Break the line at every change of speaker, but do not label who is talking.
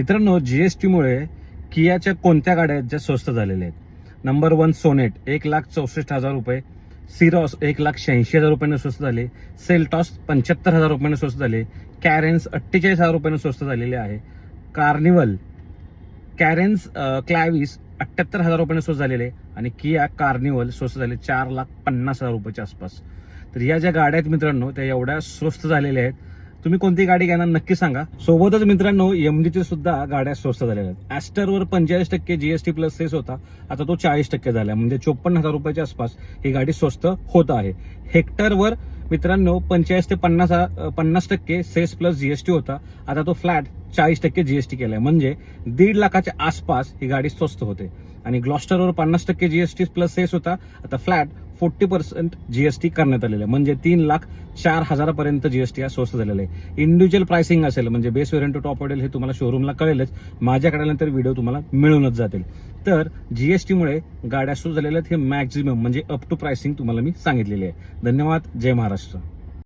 मित्रांनो जीएसटीमुळे कियाच्या कोणत्या गाड्या आहेत ज्या स्वस्त झालेल्या आहेत? नंबर वन सोनेट एक लाख चौसष्ट हजार रुपये. सिरॉस एक लाख शहाऐंशी हजार रुपयाने स्वस्त झाले. सेल्टॉस पंच्याहत्तर हजार रुपयाने स्वस्त झाले. कॅरेन्स अठ्ठेचाळीस हजार रुपयाने स्वस्त झालेले आहे. कार्निवल कॅरेन्स क्लॅविस अठ्ठ्याहत्तर हजार रुपयाने स्वस्त झालेले. आणि किया कार्निवल स्वस्त झाले चार लाख पन्नास हजार रुपयाच्या आसपास. तर या ज्या गाड्या आहेत मित्रांनो त्या एवढ्या स्वस्त झालेल्या आहेत. तुम्ही कोणती गाडी घेणार नक्की सांगा. सोबतच मित्रांनो एमडीची सुद्धा गाड्या स्वस्त झालेल्या आहेत. ॲस्टरवर पंचेचाळीस टक्के जीएसटी प्लस सेस होता. आता तो चाळीस टक्के झाला म्हणजे चोपन्न हजार रुपयाच्या आसपास ही गाडी स्वस्त होत आहे. हेक्टरवर मित्रांनो पंचेचाळीस ते पन्नास पन्नास टक्के सेस प्लस जीएसटी होता. आता तो फ्लॅट चाळीस टक्के जीएसटी केलाय. म्हणजे दीड लाखाच्या आसपास ही गाडी स्वस्त होते. आणि ग्लॉस्टरवर पन्नास टक्के जीएसटी प्लस सेस होता आता फ्लॅट फोर्टी पर्सेंट जीएसटी करण्यात आलेलं आहे. म्हणजे तीन लाख चार हजारापर्यंत जीएसटी हा स्वस्त झालेला आहे. इंडिव्हिज्युअल प्राइसिंग असेल म्हणजे base variant to top model हे तुम्हाला शोरूमला कळेलच. माझ्याकडे आल्यानंतर व्हिडिओ तुम्हाला मिळूनच जातील. तर जीएसटीमुळे गाड्या सुरू झालेल्या आहेत हे मॅक्झिमम म्हणजे अप टू प्राइसिंग तुम्हाला मी सांगितलेली आहे. धन्यवाद. जय महाराष्ट्र.